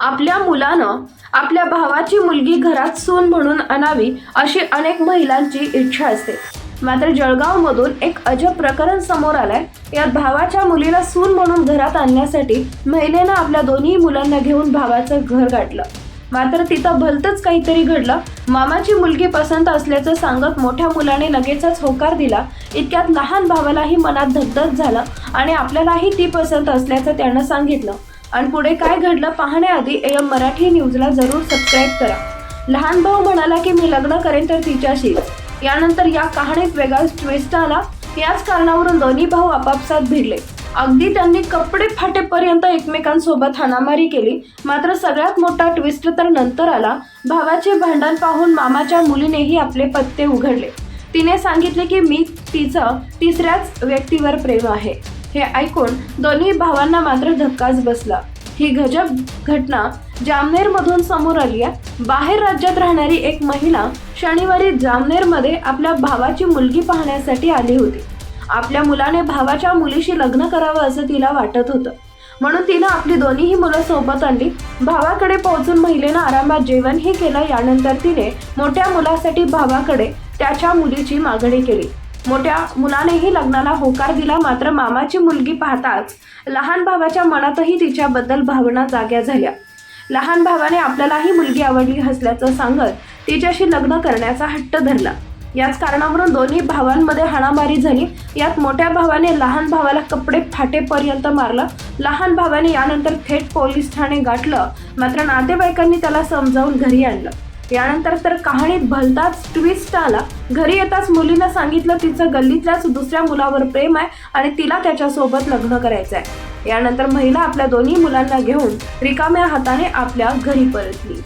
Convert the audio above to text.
आपल्या मुलानं आपल्या भावाची मुलगी घरात सून म्हणून आणावी अशी अनेक महिलांची इच्छा असते. मात्र जळगावमधून एक अजब प्रकरण समोर आलंय. यात भावाच्या मुलीला सून म्हणून घरात आणण्यासाठी महिलेनं आपल्या दोन्ही मुलांना घेऊन भावाचं घर गाठलं. मात्र तिथं भलतंच काहीतरी घडलं. मामाची मुलगी पसंत असल्याचं सांगत मोठ्या मुलाने लगेचच होकार दिला. इतक्यात लहान भावालाही मनात धगधग झालं आणि आपल्यालाही ती पसंत असल्याचं त्यानं सांगितलं. आणि पुढे काय घडलं पाहण्याआधी एम मराठी न्यूजला जरूर सबस्क्राईब करा. लहान भाऊ म्हणाला की मी लग्न करेन तर तिच्याशीच यानंतर या कहाणीत वेगळाच ट्विस्ट आला. याच कारणावरून दोन्ही भाऊ आपापसात भिडले. अगदी त्यांनी कपडे फाटेपर्यंत एकमेकांसोबत हाणामारी केली. मात्र सगळ्यात मोठा ट्विस्ट तर नंतर आला. भावाचे भांडण पाहून मामाच्या मुलीनेही आपले पत्ते उघडले. तिने सांगितले की मी तिचं तिसऱ्याच व्यक्तीवर प्रेम आहे. हे ऐकून दोन्ही भावांना मात्र धक्काच बसला. ही गजब घटना जामनेरमधून समोर आली आहे. बाहेर राज्यात राहणारी एक महिला शनिवारी जामनेरमध्ये आपल्या भावाची मुलगी पाहण्यासाठी आली होती. आपल्या मुलाने भावाच्या मुलीशी लग्न करावं असं तिला वाटत होतं. म्हणून तिनं आपली दोन्हीही मुलं सोबत आणली. भावाकडे पोहोचून महिलेनं आरामात जेवणही केलं. यानंतर तिने मोठ्या मुलासाठी भावाकडे त्याच्या मुलीची मागणी केली. मोठ्या मुलानेही लग्नाला होकार दिला मात्र मामाची मुलगी पाहताच लहान भावाच्या मनातही तिच्याबद्दल भावना जाग्या झाल्या. लहान भावाने आपल्यालाही मुलगी आवडली असल्याचं सांगत तिच्याशी लग्न करण्याचा हट्ट धरला. याच कारणावरून दोन्ही भावांमध्ये हाणामारी झाली. यात मोठ्या भावाने लहान भावाला कपडे फाटेपर्यंत मारलं. लहान भावाने यानंतर थेट पोलीस ठाणे गाठलं. मात्र नातेवाईकांनी त्याला समजावून घरी आणलं. यानंतर तर कहाणीत भलताच ट्विस्ट आला. घरी येताच मुलीनं सांगितलं तिचं गल्लीतल्याच दुसऱ्या मुलावर प्रेम आहे आणि तिला त्याच्यासोबत लग्न करायचं आहे यानंतर महिला आपल्या दोन्ही मुलांना घेऊन रिकाम्या हाताने आपल्या घरी परतली.